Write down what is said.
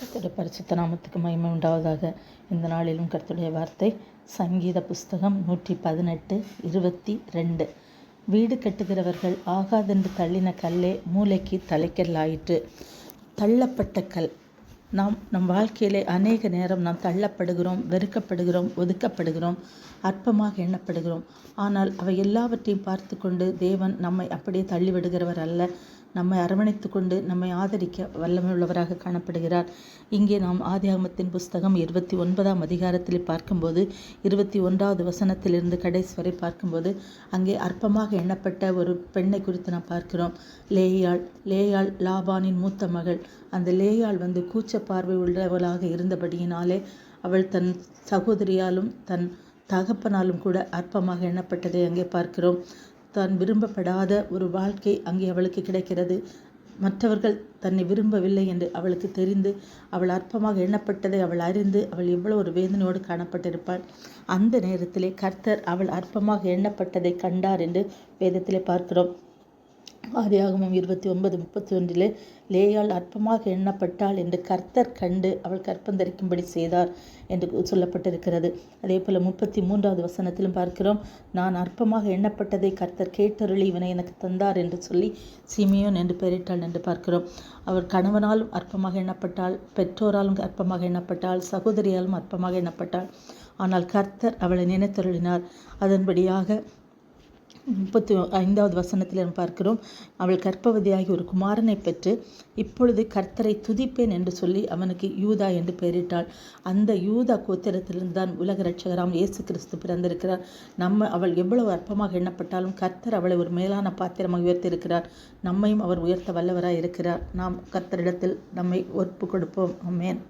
கர்த்தருடைய பரிசுத்த நாமத்துக்கு மகிமை உண்டாவதாக. இந்த நாளிலும் கர்த்தருடைய வார்த்தை சங்கீத புஸ்தகம் நூற்றி பதினெட்டு இருபத்தி ரெண்டு. வீடு கட்டுகிறவர்கள் ஆகாதென்று தள்ளின கல்லே மூளைக்கு தலைக்கல்லாயிற்று. தள்ளப்பட்ட கல். நாம் நம் வாழ்க்கையிலே அநேக நேரம் நாம் தள்ளப்படுகிறோம் வெறுக்கப்படுகிறோம் ஒதுக்கப்படுகிறோம் அற்பமாக எண்ணப்படுகிறோம். ஆனால் அவை எல்லாவற்றையும் பார்த்து கொண்டு தேவன் நம்மை அப்படியே தள்ளிவிடுகிறவர் அல்ல நம்மை அரவணைத்து கொண்டு நம்மை ஆதரிக்க வல்லமை உள்ளவராக காணப்படுகிறார். இங்கே நாம் ஆதியாகமத்தின் புஸ்தகம் இருபத்தி ஒன்பதாம் அதிகாரத்தில் பார்க்கும்போது இருபத்தி ஒன்றாவது வசனத்திலிருந்து கடைசி வரை பார்க்கும்போது அங்கே அற்பமாக எண்ணப்பட்ட ஒரு பெண்ணை குறித்து நாம் பார்க்கிறோம். லேயாள் லேயாள் லாபானின் மூத்த மகள். அந்த லேயாள் வந்து கூச்ச பார்வை உள்ளவளாக இருந்தபடியினாலே அவள் தன் சகோதரியாலும் தன் தகப்பனாலும் கூட அற்பமாக எண்ணப்பட்டதை அங்கே பார்க்கிறோம். தான் விரும்பப்படாத ஒரு வாழ்க்கை அங்கே அவளுக்கு கிடைக்கிறது. மற்றவர்கள் தன்னை விரும்பவில்லை என்று அவளுக்கு தெரிந்து அவள் அற்பமாக எண்ணப்பட்டதை அவள் அறிந்து அவள் எவ்வளோ ஒரு வேதனையோடு காணப்பட்டிருப்பாள். அந்த நேரத்திலே கர்த்தர் அவள் அற்பமாக எண்ணப்பட்டதை கண்டார் என்று வேதத்திலே பார்க்கிறோம். ஆதியாகமம் இருபத்தி ஒன்பது முப்பத்தி ஒன்றிலே லேயால் அற்பமாக எண்ணப்பட்டாள் என்று கர்த்தர் கண்டு அவள் கற்பந்தரிக்கும்படி செய்தார் என்று சொல்லப்பட்டிருக்கிறது. அதே போல் முப்பத்தி மூன்றாவது வசனத்திலும் பார்க்கிறோம் நான் அற்பமாக எண்ணப்பட்டதை கர்த்தர் கேட்டருளி இவனை எனக்கு தந்தார் என்று சொல்லி சிமியோன் என்று பெயரிட்டாள் என்று பார்க்கிறோம். அவர் கணவனாலும் அற்பமாக எண்ணப்பட்டாள் பெற்றோராலும் அற்பமாக எண்ணப்பட்டாள் சகோதரியாலும் அற்பமாக எண்ணப்பட்டாள். ஆனால் கர்த்தர் அவளை நினைத்தருளினார். அதன்படியாக முப்பத்தி ஐந்தாவது வசனத்தில் பார்க்கிறோம். அவள் கற்பவதியாகி ஒரு குமாரனை பெற்று இப்பொழுது கர்த்தரை துதிப்பேன் என்று சொல்லி அவனுக்கு யூதா என்று பெயரிட்டாள். அந்த யூதா கோத்திரத்திலிருந்து தான் உலக ரட்சகராம் இயேசு கிறிஸ்து பிறந்திருக்கிறார். நம்ம அவள் எவ்வளவு அற்பமாக எண்ணப்பட்டாலும் கர்த்தர் அவளை ஒரு மேலான பாத்திரமாக உயர்த்தியிருக்கிறார். நம்மையும் அவர் உயர்த்த வல்லவராக இருக்கிறார் நாம் கர்த்தரிடத்தில் நம்மை ஒப்பு கொடுப்போம் அம்மேன்